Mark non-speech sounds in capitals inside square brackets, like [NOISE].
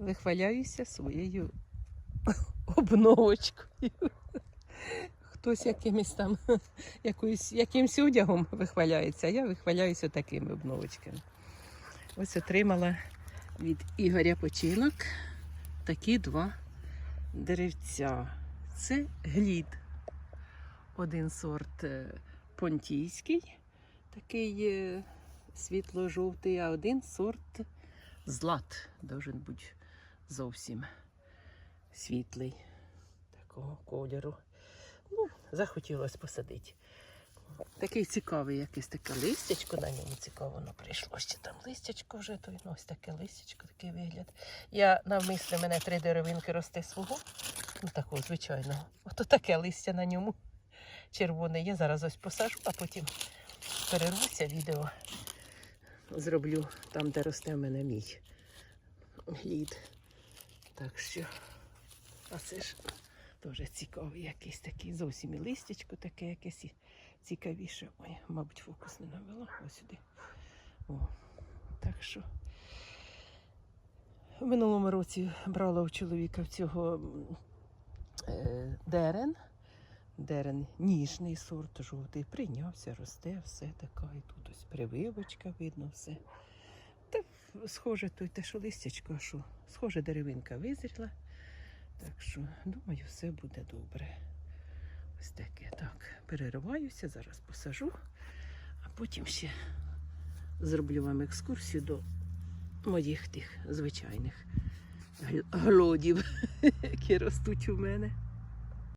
вихваляюся своєю [LAUGHS] обновочкою. Хтось якимось там [LAUGHS] якоюсь, якимсь одягом вихваляється, а я вихваляюся такими обновочками. Ось отримала від Ігоря починок такі два деревця. Це глід. Один сорт е, понтійський, такий е, світло-жовтий, а один сорт злат. Должен бути зовсім світлий такого кольору. Ну, захотілося посадити. Такий цікавий якийсь таке листячко на ньому цікаво воно прийшло. Ще там листячко вже, то ну, ось таке листячко, такий вигляд. Я навмисно мене три деревинки росте свого, ну такого звичайного. Ото таке листя на ньому червоне. Я зараз ось посажу, а потім перервуся відео. Зроблю там, де росте в мене мій глід. Так що, а це ж Дуже цікавий якийсь такий, зовсім і листячко таке якесь цікавіше. Ой, мабуть, фокус не навела ось сюди. О, так що в минулому році брала у чоловіка в цього е, дерен. Дерен ніжний сорт, жовтий, прийнявся, росте, все таке. І тут ось прививочка, видно все. Та схоже, то те, що листячко, що схоже, деревинка визріла. Так що, думаю, все буде добре. Ось таке. Так, перериваюся, зараз посажу, а потім ще зроблю вам екскурсію до моїх тих звичайних глодів, [LAUGHS] які ростуть у мене.